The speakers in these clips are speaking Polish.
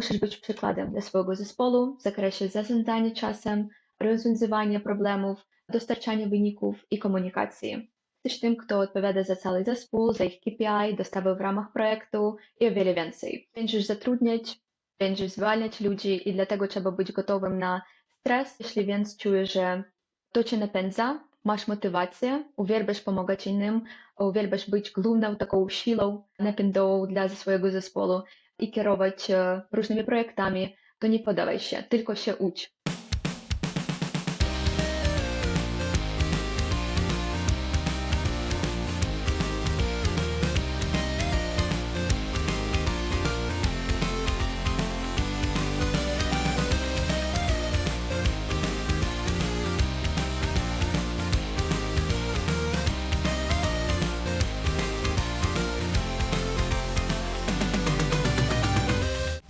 musisz być przykładem dla swojego zespołu w zakresie zarządzania czasem, rozwiązywania problemów, dostarczania wyników i komunikacji. Jesteś tym, kto odpowiada za cały zespół, za ich KPI, dostawy w ramach projektu i o wiele więcej. Będziesz zatrudniać, będziesz zwalniać ludzi i dlatego trzeba być gotowym na stres. Jeśli więc czujesz, że to cię napędza, masz motywację, uwielbiasz pomagać innym, uwielbiasz być główną taką siłą napędową dla swojego zespołu i kierować e, różnymi projektami, to nie podawaj się, tylko się ucz.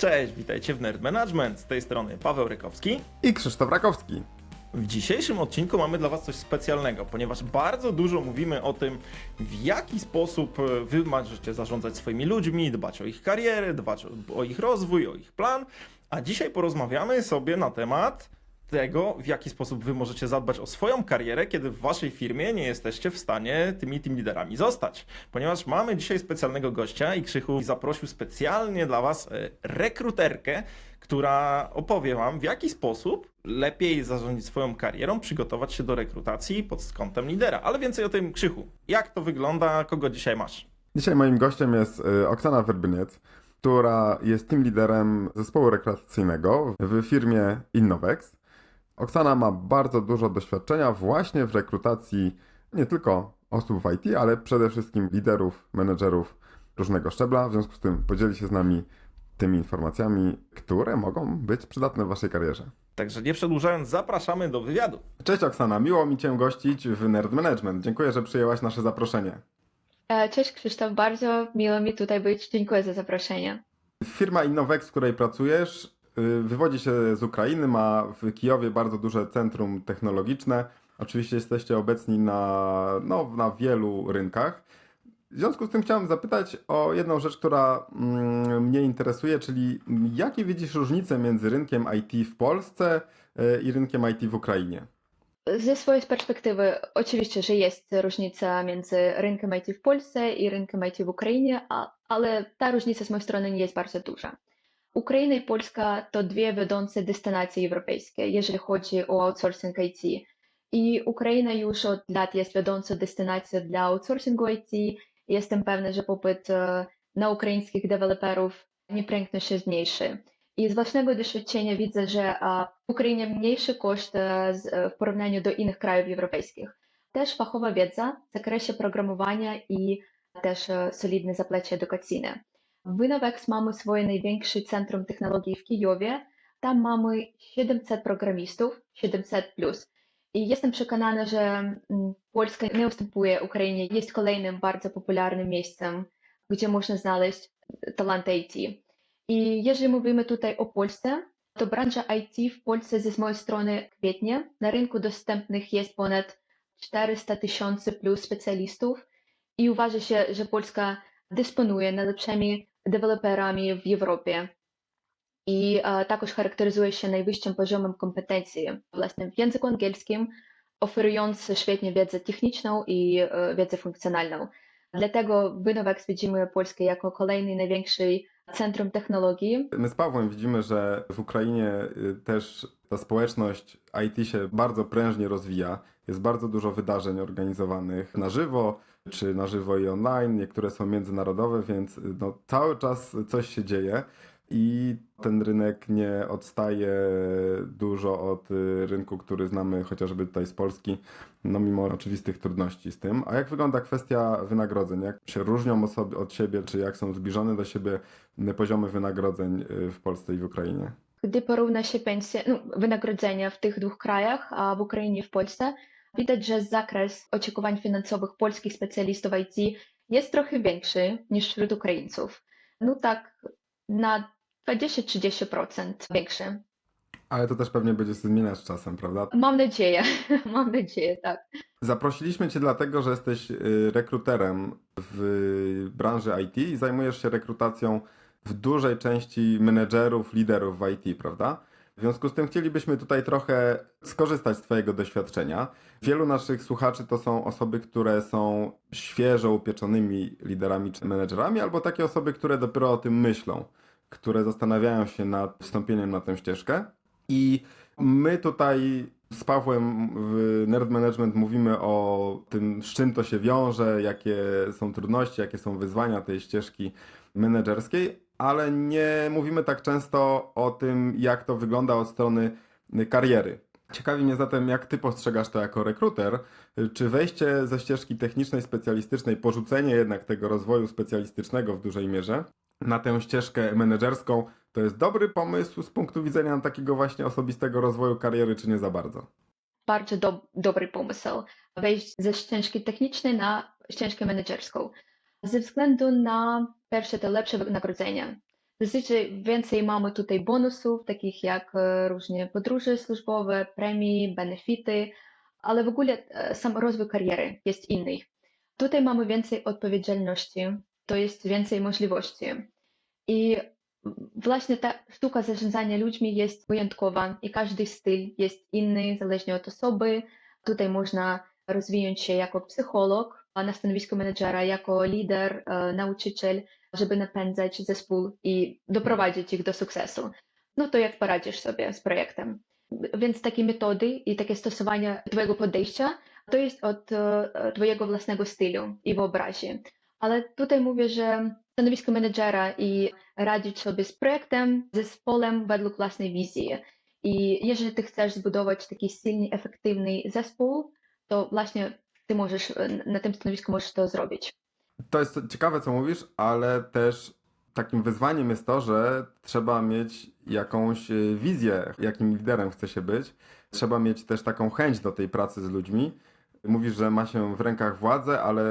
Cześć, witajcie w Nerd Management. Z tej strony Paweł Rykowski. I Krzysztof Rakowski. W dzisiejszym odcinku mamy dla Was coś specjalnego, ponieważ bardzo dużo mówimy o tym, w jaki sposób e, Wy możecie zarządzać swoimi ludźmi, dbać o ich karierę, dbać o, o ich rozwój, o ich plan. A dzisiaj porozmawiamy sobie na temat tego, w jaki sposób Wy możecie zadbać o swoją karierę, kiedy w Waszej firmie nie jesteście w stanie tymi team liderami zostać. Ponieważ mamy dzisiaj specjalnego gościa i Krzychu zaprosił specjalnie dla Was e, rekruterkę, która opowie Wam, w jaki sposób lepiej zarządzić swoją karierą, przygotować się do rekrutacji pod kątem lidera. Ale więcej o tym, Krzychu. Jak to wygląda, kogo dzisiaj masz? Dzisiaj moim gościem jest y, Oksana Werbyniec, która jest team liderem zespołu rekrutacyjnego w firmie Innovex. Oksana ma bardzo dużo doświadczenia właśnie w rekrutacji nie tylko osób w IT, ale przede wszystkim liderów, menedżerów różnego szczebla. W związku z tym podzieli się z nami tymi informacjami, które mogą być przydatne w Waszej karierze. Także nie przedłużając, zapraszamy do wywiadu. Cześć Oksana, miło mi Cię gościć w Nerd Management. Dziękuję, że przyjęłaś nasze zaproszenie. E, Cześć Krzysztof, bardzo miło mi tutaj być. Dziękuję za zaproszenie. Firma Innovex, w której pracujesz, wywodzi się z Ukrainy, ma w Kijowie bardzo duże centrum technologiczne. Oczywiście jesteście obecni na, no, na wielu rynkach. W związku z tym chciałem zapytać o jedną rzecz, która mm, mnie interesuje, czyli jakie widzisz różnice między rynkiem IT w Polsce y, i rynkiem IT w Ukrainie? Ze swojej perspektywy, oczywiście, że jest różnica między rynkiem IT w Polsce i rynkiem IT w Ukrainie, ale ta różnica z mojej strony nie jest bardzo duża. Ukraina i Polska to dwie wiodące destynacje europejskie, jeżeli chodzi o outsourcing IT. Pewna, że popyt e, na ukraińskich deweloperów nieprędko się zmniejszy. I z własnego doświadczenia widzę, że a, w Ukrainie mniejszy koszt e, z- e, w porównaniu do innych krajów europejskich. Też fachowa wiedza w zakresie programowania i też e, solidne zaplecze edukacyjne. W Innovex mamy swoje największe centrum technologii w Kijowie. Tam mamy 700 programistów, 700 plus. I jestem przekonana, że mm, Polska nie ustępuje Ukrainie. Jest kolejnym bardzo popularnym miejscem, gdzie można znaleźć talenty IT. I jeżeli mówimy tutaj o Polsce, to branża IT w Polsce ze mojej strony kwietnie. Na rynku dostępnych jest ponad 400 tysięcy plus specjalistów i uważa się, że Polska dysponuje najlepszymi deweloperami w Europie. I e, також charakteryzuje się najwyższym poziomem kompetencji właśnie w języku angielskim, oferując świetnie wiedzę techniczną i e, wiedzę funkcjonalną. Dlatego w Innovex widzimy Polskę jako kolejny największy centrum technologii. My z Pawłem widzimy, że w Ukrainie y, też ta społeczność IT się bardzo prężnie rozwija. Jest bardzo dużo wydarzeń organizowanych na żywo, czy na żywo i online. Niektóre są międzynarodowe, więc no, cały czas coś się dzieje. I ten rynek nie odstaje dużo od y, rynku, który znamy chociażby tutaj z Polski, no mimo oczywistych trudności z tym. A jak wygląda kwestia wynagrodzeń? Jak się różnią osoby od siebie, czy jak są zbliżone do siebie y, poziomy wynagrodzeń y, w Polsce i w Ukrainie? Gdy porówna się pensje, no, wynagrodzenia w tych dwóch krajach, a w Ukrainie i w Polsce, widać, że zakres oczekiwań finansowych polskich specjalistów IT jest trochę większy niż wśród Ukraińców. No tak na 20-30% większy. Ale to też pewnie będzie się zmieniać z czasem, prawda? Mam nadzieję, mam nadzieję, tak. Zaprosiliśmy Cię dlatego, że jesteś y, rekruterem w branży IT i zajmujesz się rekrutacją w dużej części menedżerów, liderów w IT, prawda? W związku z tym chcielibyśmy tutaj trochę skorzystać z Twojego doświadczenia. Wielu naszych słuchaczy to są osoby, które są świeżo upieczonymi liderami czy menedżerami, albo takie osoby, które dopiero o tym myślą, które zastanawiają się nad wstąpieniem na tę ścieżkę. I my tutaj z Pawłem w Nerd Management mówimy o tym, z czym to się wiąże, jakie są trudności, jakie są wyzwania tej ścieżki menedżerskiej, ale nie mówimy tak często o tym, jak to wygląda od strony kariery. Ciekawi mnie zatem, jak ty postrzegasz to jako rekruter? Czy wejście ze ścieżki technicznej, specjalistycznej, porzucenie jednak tego rozwoju specjalistycznego w dużej mierze na tę ścieżkę menedżerską, to jest dobry pomysł z punktu widzenia takiego właśnie osobistego rozwoju kariery, czy nie za bardzo? Bardzo do, dobry pomysł wejść ze ścieżki technicznej na ścieżkę menedżerską. Ze względu na pierwsze to lepsze wynagrodzenie. Zazwyczaj więcej mamy tutaj bonusów, takich jak e, różne podróże służbowe, premie, benefity, ale w ogóle e, sam rozwój kariery jest inny. Tutaj mamy więcej odpowiedzialności, to jest więcej możliwości. I właśnie ta sztuka zarządzania ludźmi jest wyjątkowa i każdy styl jest inny, zależnie od osoby. Tutaj można rozwinąć się jako psycholog na stanowisku menedżera, jako lider, e, nauczyciel, żeby napędzać zespół i doprowadzić ich do sukcesu. No to jak poradzisz sobie z projektem? Więc takie metody i takie stosowanie Twojego podejścia to jest od e, Twojego własnego stylu i wyobraźni. Ale tutaj mówię, że stanowisko menedżera i radzić sobie z projektem, zespołem według własnej wizji. I jeżeli ty chcesz zbudować taki silny, efektywny zespół, to właśnie ty możesz, e, na tym stanowisku możesz to zrobić. To jest ciekawe, co mówisz, ale też takim wyzwaniem jest to, że trzeba mieć jakąś y, wizję, jakim liderem chce się być. Trzeba mieć też taką chęć do tej pracy z ludźmi. Mówisz, że ma się w rękach władzę, ale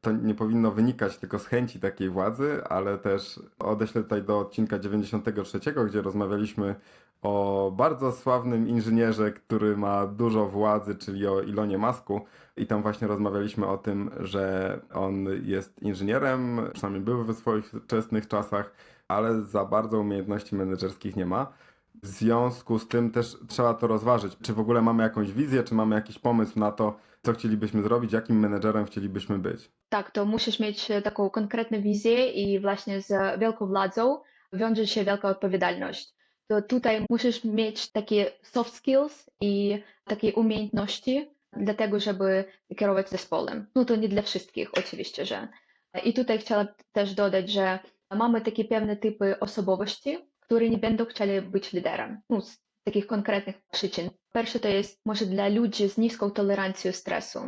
to nie powinno wynikać tylko z chęci takiej władzy, ale też odeślę tutaj do odcinka 93, gdzie rozmawialiśmy o bardzo sławnym inżynierze, który ma dużo władzy, czyli o Ilonie Masku. I tam właśnie rozmawialiśmy o tym, że on jest inżynierem, przynajmniej był we swoich wczesnych czasach, ale za bardzo umiejętności menedżerskich nie ma. W związku z tym też trzeba to rozważyć. Czy w ogóle mamy jakąś wizję, czy mamy jakiś pomysł na to, co chcielibyśmy zrobić, jakim menedżerem chcielibyśmy być? Tak, to musisz mieć e, taką konkretną wizję i właśnie z wielką władzą wiąże się wielka odpowiedzialność. To tutaj musisz mieć takie soft skills i takie umiejętności, dlatego żeby kierować zespołem. No to nie dla wszystkich, oczywiście, że. I tutaj chciałam też dodać, że mamy takie pewne typy osobowości, które nie będą chcieli być liderem. No, z takich konkretnych przyczyn. Pierwsze to jest może dla ludzi z niską tolerancją stresu.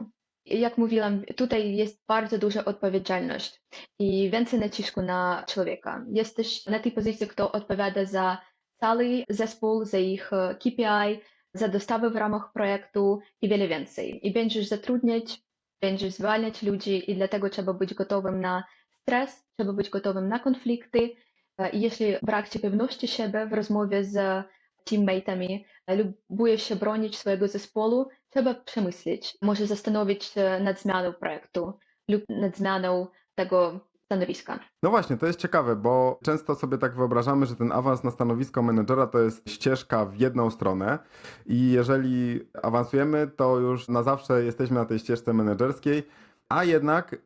I Jak mówiłam, tutaj jest bardzo duża odpowiedzialność i więcej nacisku na człowieka. Jesteś na tej pozycji, kto odpowiada za cały zespół, za ich e, KPI, za dostawy w ramach projektu i wiele więcej. I będziesz zatrudniać, będziesz zwalniać ludzi i dlatego trzeba być gotowym na stres, trzeba być gotowym na konflikty. E, I jeśli brak ci pewności siebie w rozmowie z teammateami e, lub boisz się bronić swojego zespołu, trzeba przemyśleć, może zastanowić się nad zmianą projektu lub nad zmianą tego stanowiska. No właśnie, to jest ciekawe, bo często sobie tak wyobrażamy, że ten awans na stanowisko menedżera to jest ścieżka w jedną stronę i jeżeli awansujemy, to już na zawsze jesteśmy na tej ścieżce menedżerskiej, a jednak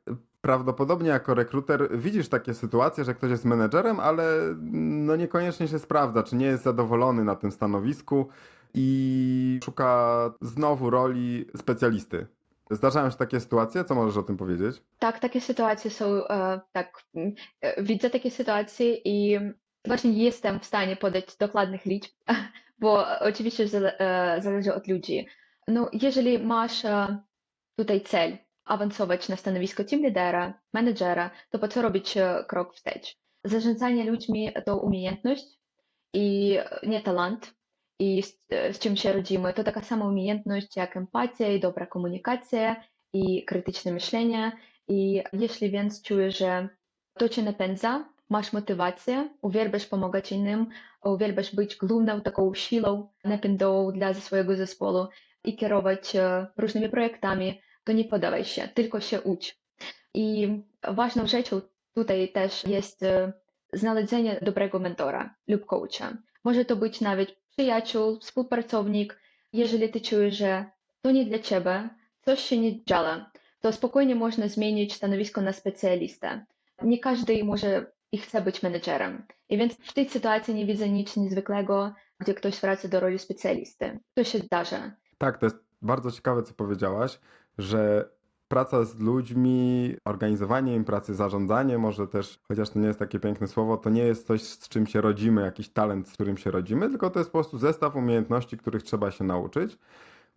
prawdopodobnie jako rekruter widzisz takie sytuacje, że ktoś jest menedżerem, ale no niekoniecznie się sprawdza, czy nie jest zadowolony na tym stanowisku i szuka znowu roli specjalisty. Zdarzają się takie sytuacje? Co możesz o tym powiedzieć? Tak, takie sytuacje są, e, tak, mm, e, widzę takie sytuacje i właśnie nie jestem w stanie podać dokładnych liczb, bo oczywiście e, zależy od ludzi. No, jeżeli masz tutaj cel awansować na stanowisko team lidera, menedżera, to po co robić krok wstecz? Zarządzanie ludźmi to umiejętność i nie talent. I z, z się rodzimy, to taka sama umiejętność jak empatia i dobra komunikacja i krytyczne myślenie. I jeśli więc czujesz, że to cię napędza, masz motywację, uwielbiasz pomagać innym, uwielbiasz być główną taką siłą napędową dla swojego zespołu i kierować różnymi projektami, to nie podawaj się, tylko się ucz. I ważną rzeczą tutaj też jest e, znalezienie dobrego mentora lub coacha. Może to być nawet przyjaciół, współpracownik. Jeżeli ty czujesz, że to nie dla ciebie, coś się nie działo, to spokojnie można zmienić stanowisko na specjalistę. Nie każdy może i chce być menedżerem. I więc w tej sytuacji nie widzę nic niezwykłego, gdzie ktoś wraca do roli specjalisty. To się zdarza. Tak, to jest bardzo ciekawe, co powiedziałaś, że praca z ludźmi, organizowanie im pracy, zarządzanie, może też, chociaż to nie jest takie piękne słowo, to nie jest coś, z czym się rodzimy, jakiś talent, z którym się rodzimy, tylko to jest po prostu zestaw umiejętności, których trzeba się nauczyć.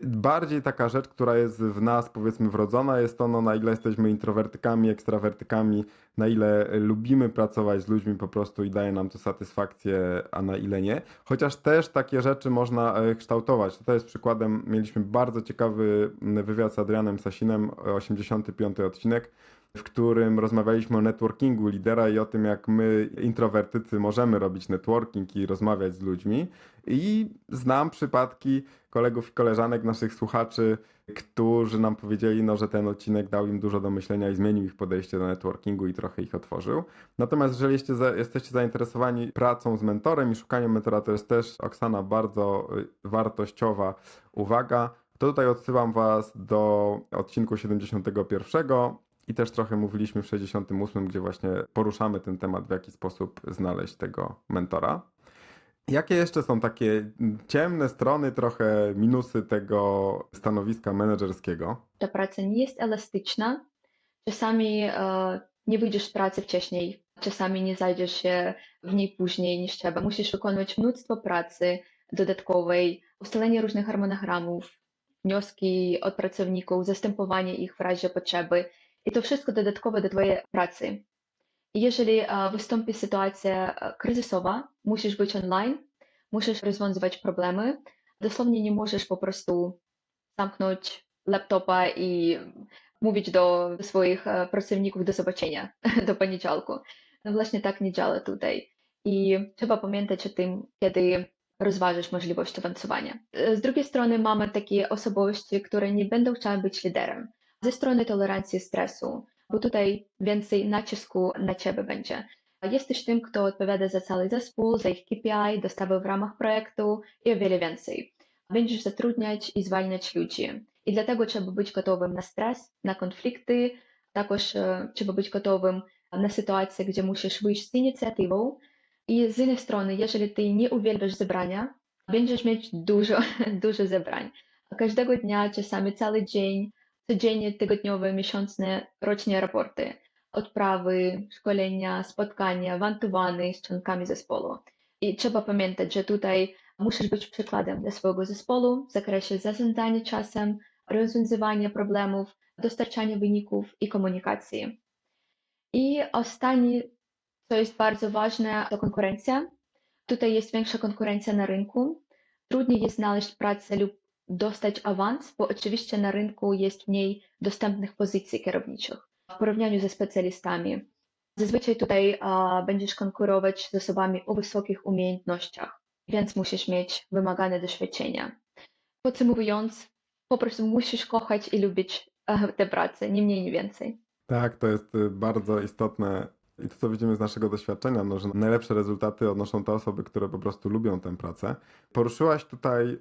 Bardziej taka rzecz, która jest w nas, powiedzmy, wrodzona, jest to, no, na ile jesteśmy introwertykami, ekstrawertykami, na ile lubimy pracować z ludźmi po prostu i daje nam to satysfakcję, a na ile nie. Chociaż też takie rzeczy można e, kształtować. To jest przykładem, mieliśmy bardzo ciekawy wywiad z Adrianem Sasinem, e, 85 odcinek, w którym rozmawialiśmy o networkingu lidera i o tym, jak my, introwertycy, możemy robić networking i rozmawiać z ludźmi. I znam przypadki kolegów i koleżanek, naszych słuchaczy, którzy nam powiedzieli, no, że ten odcinek dał im dużo do myślenia i zmienił ich podejście do networkingu i trochę ich otworzył. Natomiast jeżeli jesteście, za, jesteście zainteresowani pracą z mentorem i szukaniem mentora, to jest też, Oksana, bardzo y, wartościowa uwaga. To tutaj odsyłam Was do odcinku 71 i też trochę mówiliśmy w 68, gdzie właśnie poruszamy ten temat, w jaki sposób znaleźć tego mentora. Jakie jeszcze są takie ciemne strony, trochę minusy tego stanowiska menedżerskiego? Ta praca nie jest elastyczna. Czasami e, nie wyjdziesz z pracy wcześniej, czasami nie zajdziesz się w niej później niż trzeba. Musisz wykonywać mnóstwo pracy dodatkowej, ustalenie różnych harmonogramów, wnioski od pracowników, zastępowanie ich w razie potrzeby. I to wszystko dodatkowe do Twojej pracy. Jeżeli e, wystąpi sytuacja e, kryzysowa, musisz być online, musisz rozwiązywać problemy. Dosłownie nie możesz po prostu zamknąć laptopa i mówić do swoich e, pracowników do zobaczenia, do poniedziałku. No właśnie tak nie działa tutaj. I trzeba pamiętać o tym, kiedy rozważysz możliwość awansowania. E, Z drugiej strony mamy takie osobowości, które nie będą chciały być liderem. Ze strony tolerancji stresu, bo tutaj więcej nacisku na ciebie będzie. Jesteś tym, kto odpowiada za cały zespół, za ich KPI, dostawy w ramach projektu i o wiele więcej. Będziesz zatrudniać i zwalniać ludzi. I dlatego trzeba być gotowym na stres, na konflikty, також e, trzeba być gotowym na sytuacje, gdzie musisz wyjść z inicjatywą. I z innej strony, jeżeli ty nie uwielbiasz zebrania, będziesz mieć dużo, dużo zebrań. Każdego dnia, czasami cały dzień, codziennie, tygodniowe, miesięczne, roczne raporty, odprawy, szkolenia, spotkania, wantowany z członkami zespołu. I trzeba pamiętać, że tutaj musisz być przykładem dla swojego zespołu w zakresie zarządzania czasem, rozwiązywania problemów, dostarczania wyników i komunikacji. I ostatni, co jest bardzo ważne, to konkurencja. Tutaj jest większa konkurencja na rynku. Trudniej jest znaleźć pracę lub dostać awans, bo oczywiście na rynku jest mniej dostępnych pozycji kierowniczych w porównaniu ze specjalistami. Zazwyczaj tutaj a, będziesz konkurować z osobami o wysokich umiejętnościach, więc musisz mieć wymagane doświadczenia. Podsumowując, po prostu musisz kochać i lubić e, tę pracę, nie mniej, nie więcej. Tak, to jest y, bardzo istotne i to, co widzimy z naszego doświadczenia, no, że najlepsze rezultaty odnoszą te osoby, które po prostu lubią tę pracę. Poruszyłaś tutaj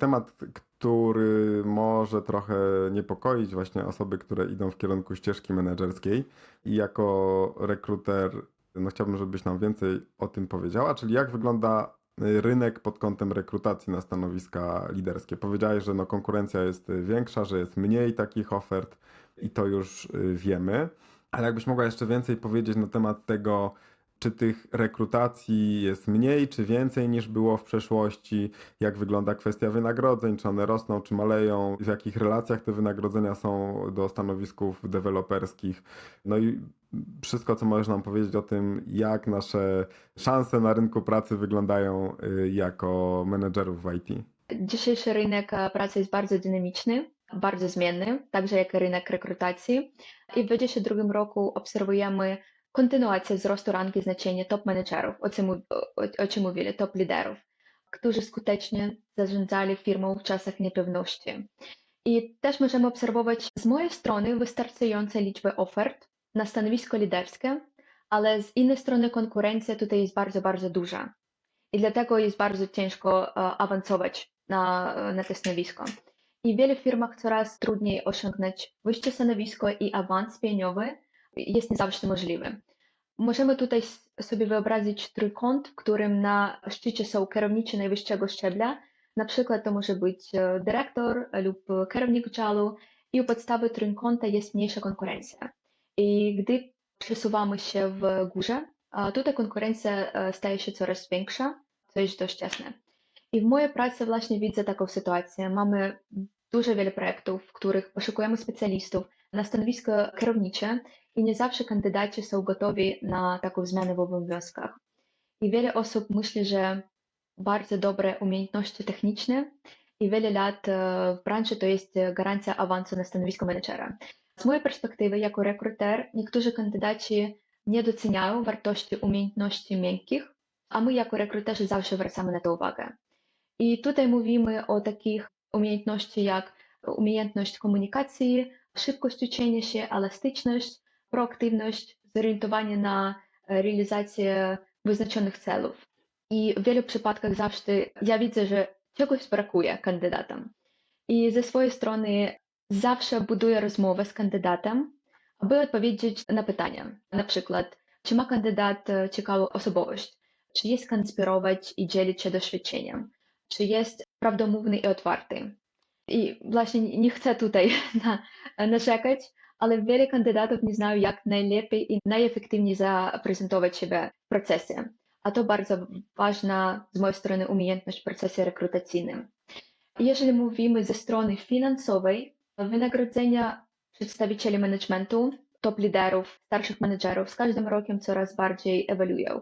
temat, który może trochę niepokoić właśnie osoby, które idą w kierunku ścieżki menedżerskiej i jako rekruter no chciałbym, żebyś nam więcej o tym powiedziała, czyli jak wygląda y, rynek pod kątem rekrutacji na stanowiska liderskie. Powiedziałeś, że no konkurencja jest większa, że jest mniej takich ofert i to już y, wiemy, ale jakbyś mogła jeszcze więcej powiedzieć na temat tego, czy tych rekrutacji jest mniej, czy więcej niż było w przeszłości? Jak wygląda kwestia wynagrodzeń? Czy one rosną, czy maleją? W jakich relacjach te wynagrodzenia są do stanowisków deweloperskich? No i wszystko, co możesz nam powiedzieć o tym, jak nasze szanse na rynku pracy wyglądają y, jako menedżerów w IT. Dzisiejszy rynek e, pracy jest bardzo dynamiczny, bardzo zmienny, także jak rynek rekrutacji. I w 2022 roku obserwujemy kontynuację wzrostu rangi znaczenia top menedżerów, o czym, mówili, top liderów, którzy skutecznie zarządzali firmą w czasach niepewności. I też możemy obserwować z mojej strony wystarczające liczby ofert na stanowisko liderskie, ale z innej strony konkurencja tutaj jest bardzo, bardzo duża. I dlatego jest bardzo ciężko e, awansować na, na to stanowisko. I w wielu firmach coraz trudniej osiągnąć wyższe stanowisko i awans pieniowy jest nie zawsze możliwy. Możemy tutaj sobie wyobrazić trójkąt, w którym na szczycie są kierownicy najwyższego szczebla. Na przykład to może być e, dyrektor lub kierownik działu i u podstawy trójkąta jest mniejsza konkurencja. I gdy przesuwamy się w górze, tutaj konkurencja e, staje się coraz większa, co jest dość jasne. I w mojej pracy właśnie widzę taką sytuację. Mamy dużo wiele projektów, w których poszukujemy specjalistów na stanowisko kierownicze i nie zawsze kandydaci są gotowi na taką zmianę w obowiązkach. I wiele osób myśli, że bardzo dobre umiejętności techniczne i wiele lat e, w branży to jest gwarancja awansu na stanowisko menedżera. Z mojej perspektywy, jako rekruter, niektórzy kandydaci nie doceniają wartości umiejętności miękkich, a my jako rekruterzy zawsze zwracamy na to uwagę. I tutaj mówimy o takich umiejętności jak umiejętność komunikacji, szybkość uczenia się, elastyczność, proaktywność, zorientowanie na e, realizację wyznaczonych celów. I w wielu przypadkach zawsze ja widzę, że czegoś brakuje kandydatom. I ze swojej strony zawsze buduję rozmowę z kandydatem, aby odpowiedzieć na pytania. Na przykład, czy ma kandydat e, ciekawą osobowość, czy jest konspirować i dzielić się doświadczeniem, czy jest prawdomówny i otwarty. I właśnie nie chcę tutaj na, narzekać, ale wiele kandydatów nie znają, jak najlepiej i najefektywniej zaprezentować siebie w procesie. A to bardzo ważna z mojej strony umiejętność w procesie rekrutacyjnym. Jeżeli mówimy ze strony finansowej, wynagrodzenia przedstawicieli managementu, top liderów, starszych menedżerów z każdym rokiem coraz bardziej ewoluują.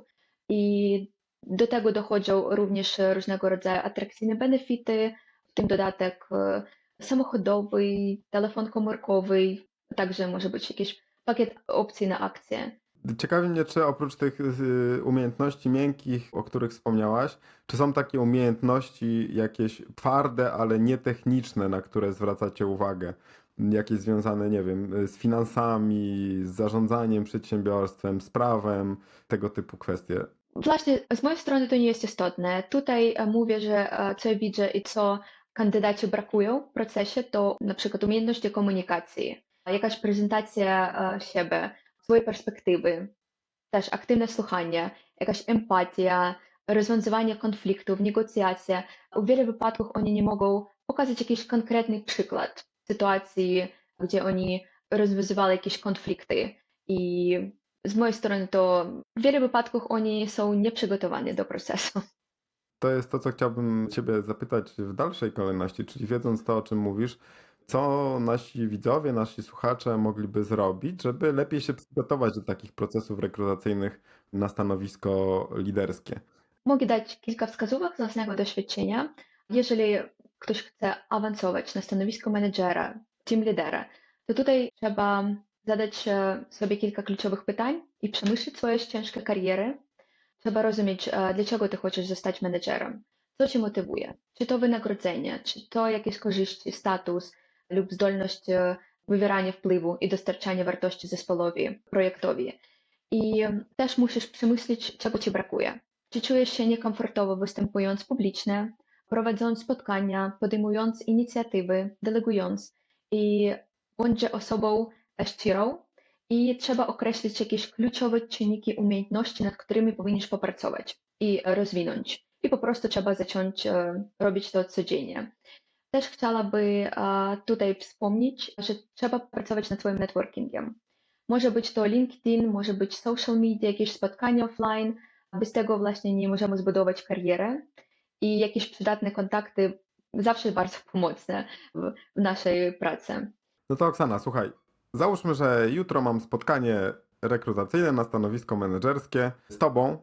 I do tego dochodzą również różnego rodzaju atrakcyjne benefity, w tym dodatek e, samochodowy, telefon komórkowy, także może być jakiś pakiet opcji na akcje. Ciekawi mnie, czy oprócz tych y, umiejętności miękkich, o których wspomniałaś, czy są takie umiejętności jakieś twarde, ale nietechniczne, na które zwracacie uwagę? Jakieś związane, nie wiem, z finansami, z zarządzaniem przedsiębiorstwem, z prawem, tego typu kwestie. Właśnie z mojej strony to nie jest istotne. Tutaj e, mówię, że e, co widzę i co kandydaci brakują w procesie, to na przykład umiejętności komunikacji, jakaś prezentacja e, siebie, swojej perspektywy, też aktywne słuchanie, jakaś empatia, rozwiązywanie konfliktów, negocjacja. W wielu wypadkach oni nie mogą pokazać jakiś konkretny przykład sytuacji, gdzie oni rozwiązywali jakieś konflikty i z mojej strony to w wielu wypadkach oni są nieprzygotowani do procesu. To jest to, co chciałbym Ciebie zapytać w dalszej kolejności, czyli wiedząc to, o czym mówisz, co nasi widzowie, nasi słuchacze mogliby zrobić, żeby lepiej się przygotować do takich procesów rekrutacyjnych na stanowisko liderskie? Mogę dać kilka wskazówek z własnego doświadczenia. Jeżeli ktoś chce awansować na stanowisko menedżera, team lidera, to tutaj trzeba zadać e, sobie kilka kluczowych pytań i przemyśleć swoje ścieżkę kariery. Trzeba rozumieć, e, dlaczego ty chcesz zostać menedżerem, co cię motywuje, czy to wynagrodzenie, czy to jakieś korzyści, status lub zdolność e, wywierania wpływu i dostarczania wartości zespołowi, projektowi. I e, też musisz przemyśleć, czego ci brakuje. Czy czujesz się niekomfortowo występując publicznie, prowadząc spotkania, podejmując inicjatywy, delegując i bądźże osobą szczerą i trzeba określić jakieś kluczowe czynniki umiejętności, nad którymi powinieneś popracować i rozwinąć. I po prostu trzeba zacząć e, robić to codziennie. Też chciałaby e, tutaj wspomnieć, że trzeba pracować nad swoim networkingiem. Może być to LinkedIn, może być social media, jakieś spotkania offline. Bez tego właśnie nie możemy zbudować karierę i jakieś przydatne kontakty zawsze bardzo pomocne w naszej pracy. No to Oksana, słuchaj, załóżmy, że jutro mam spotkanie rekrutacyjne na stanowisko menedżerskie z Tobą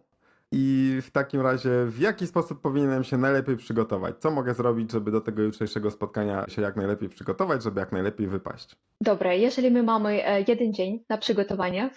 i w takim razie w jaki sposób powinienem się najlepiej przygotować? Co mogę zrobić, żeby do tego jutrzejszego spotkania się jak najlepiej przygotować, żeby jak najlepiej wypaść? Dobra, jeżeli my mamy e, jeden dzień na przygotowanie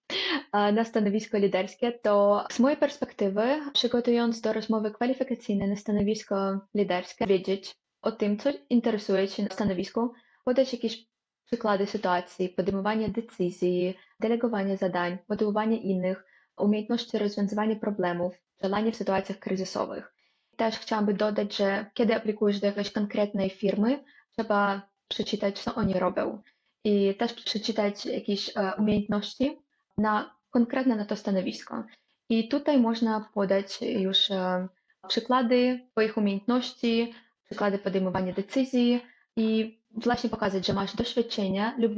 e, na stanowisko liderskie, to z mojej perspektywy, przygotując do rozmowy kwalifikacyjnej na stanowisko liderskie, wiedzieć o tym, co interesuje Cię na stanowisku, podać jakieś przykłady sytuacji, podejmowania decyzji, delegowanie zadań, motywowanie innych, umiejętności rozwiązywania problemów, działanie w sytuacjach kryzysowych. Też chciałabym dodać, że kiedy aplikujesz do jakiejś konkretnej firmy, trzeba przeczytać, co oni robią i też przeczytać jakieś e, umiejętności na konkretne na to stanowisko. I tutaj można podać już e, przykłady Twoich umiejętności, przykłady podejmowania decyzji i właśnie pokazać, że masz doświadczenie lub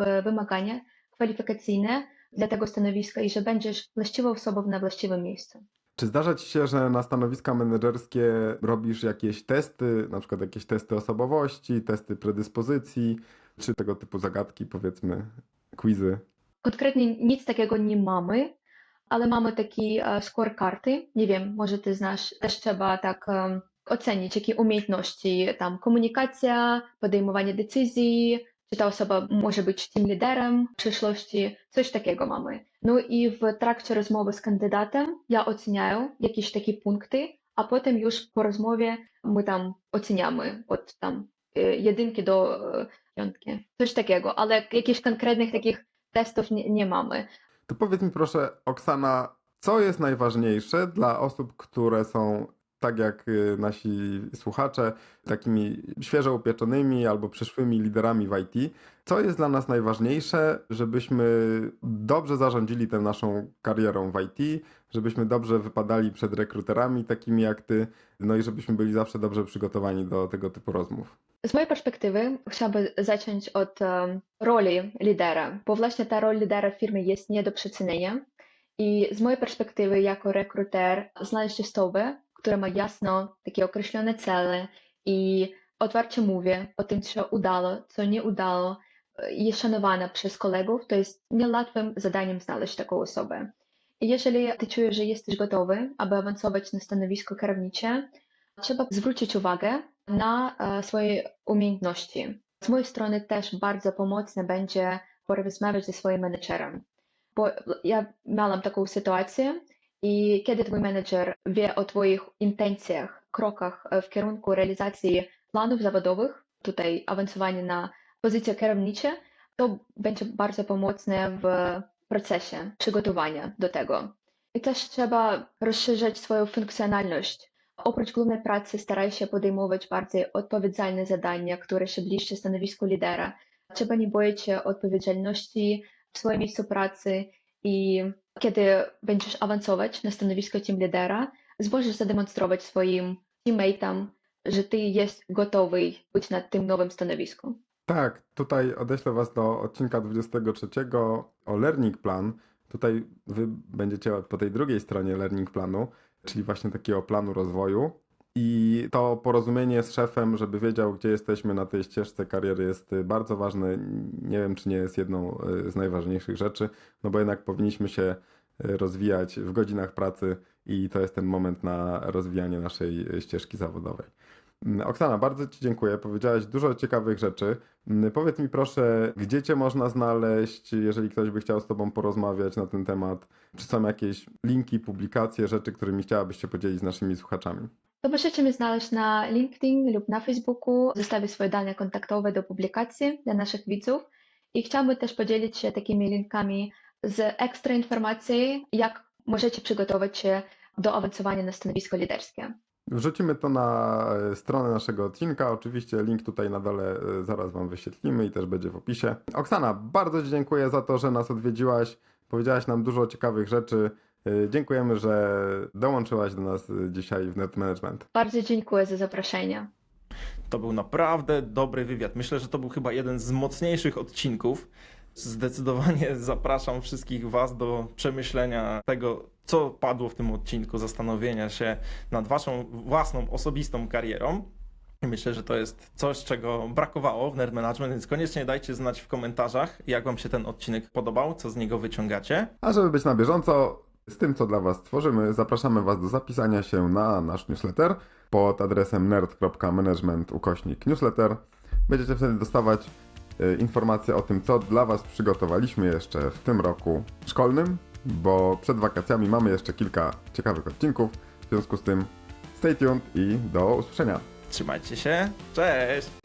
e, wymagania kwalifikacyjne dla tego stanowiska i że będziesz właściwą osobą na właściwym miejscu. Czy zdarza ci się, że na stanowiska menedżerskie robisz jakieś testy, na przykład jakieś testy osobowości, testy predyspozycji, czy tego typu zagadki, powiedzmy, quizy? Konkretnie nic takiego nie mamy, ale mamy taki e, scorekarty. Nie wiem, może ty znasz, też trzeba tak ocenić, jakie umiejętności, tam komunikacja, podejmowanie decyzji, czy ta osoba może być team liderem w przyszłości, coś takiego mamy. No i w trakcie rozmowy z kandydatem ja oceniaję jakieś takie punkty, a potem już po rozmowie my tam oceniamy od tam e, jedynki do e, piątki, coś takiego, ale jakichś konkretnych takich testów nie, nie mamy. To powiedz mi proszę, Oksana, co jest najważniejsze dla osób, które są tak jak y, nasi słuchacze, takimi świeżo upieczonymi albo przyszłymi liderami w IT. Co jest dla nas najważniejsze, żebyśmy dobrze zarządzili tą naszą karierą w IT, żebyśmy dobrze wypadali przed rekruterami takimi jak ty, no i żebyśmy byli zawsze dobrze przygotowani do tego typu rozmów. Z mojej perspektywy chciałabym zacząć od em, roli lidera, bo właśnie ta rola lidera w firmie jest nie do przecenienia. I z mojej perspektywy, jako rekruter, znaleźć osobę, która ma jasno takie określone cele i otwarcie mówię o tym, co udało, co nie udało, e, jest szanowana przez kolegów, to jest niełatwym zadaniem znaleźć taką osobę. I jeżeli ty czujesz, że jesteś gotowy, aby awansować na stanowisko kierownicze, trzeba zwrócić uwagę na e, swoje umiejętności. Z mojej strony też bardzo pomocne będzie porozmawiać ze swoim menedżerem, bo ja miałam taką sytuację i kiedy twój menedżer wie o twoich intencjach, krokach e, w kierunku realizacji planów zawodowych, tutaj awansowanie na pozycje kierownicze, to będzie bardzo pomocne w procesie przygotowania do tego. I też trzeba rozszerzać swoją funkcjonalność. Oprócz głównej pracy staraj się podejmować bardziej odpowiedzialne zadania, które się bliższe stanowisku lidera. Trzeba nie boić się odpowiedzialności w swoim miejscu pracy i kiedy będziesz awansować na stanowisko team lidera, zможesz zademonstrować swoim teammateom, że ty jest gotowy być na tym nowym stanowisku. Tak, tutaj odeślę Was do odcinka 23 o Learning Plan. Tutaj Wy będziecie po tej drugiej stronie Learning Planu, czyli właśnie takiego planu rozwoju. I to porozumienie z szefem, żeby wiedział, gdzie jesteśmy na tej ścieżce kariery, jest y, bardzo ważne. Nie wiem, czy nie jest jedną y, z najważniejszych rzeczy, no bo jednak powinniśmy się y, rozwijać w godzinach pracy i to jest ten moment na rozwijanie naszej ścieżki zawodowej. Mm, Oksana, bardzo Ci dziękuję. Powiedziałaś dużo ciekawych rzeczy. Mm, Powiedz mi proszę, gdzie Cię można znaleźć, jeżeli ktoś by chciał z Tobą porozmawiać na ten temat? Czy są jakieś linki, publikacje, rzeczy, którymi chciałabyś się podzielić z naszymi słuchaczami? To możecie mnie znaleźć na LinkedIn lub na Facebooku, zostawię swoje dane kontaktowe do publikacji dla naszych widzów i chciałabym też podzielić się takimi linkami z ekstra informacji, jak możecie przygotować się do awansowania na stanowisko liderskie. Wrzucimy to na e, stronę naszego odcinka. Oczywiście link tutaj na dole e, zaraz Wam wyświetlimy i też będzie w opisie. Oksana, bardzo Ci dziękuję za to, że nas odwiedziłaś. Powiedziałaś nam dużo ciekawych rzeczy. E, Dziękujemy, że dołączyłaś do nas e, dzisiaj w Net Management. Bardzo dziękuję za zaproszenie. To był naprawdę dobry wywiad. Myślę, że to był chyba jeden z mocniejszych odcinków. Zdecydowanie zapraszam wszystkich Was do przemyślenia tego, co padło w tym odcinku, zastanowienia się nad Waszą własną osobistą karierą. Myślę, że to jest coś, czego brakowało w Nerd Management, więc koniecznie dajcie znać w komentarzach, jak Wam się ten odcinek podobał, co z niego wyciągacie. A żeby być na bieżąco z tym, co dla Was tworzymy, zapraszamy Was do zapisania się na nasz newsletter pod adresem nerd.management ukośnik newsletter. Będziecie wtedy dostawać e, informacje o tym, co dla Was przygotowaliśmy jeszcze w tym roku szkolnym, bo przed wakacjami mamy jeszcze kilka ciekawych odcinków. W związku z tym stay tuned i do usłyszenia. Trzymajcie się, cześć!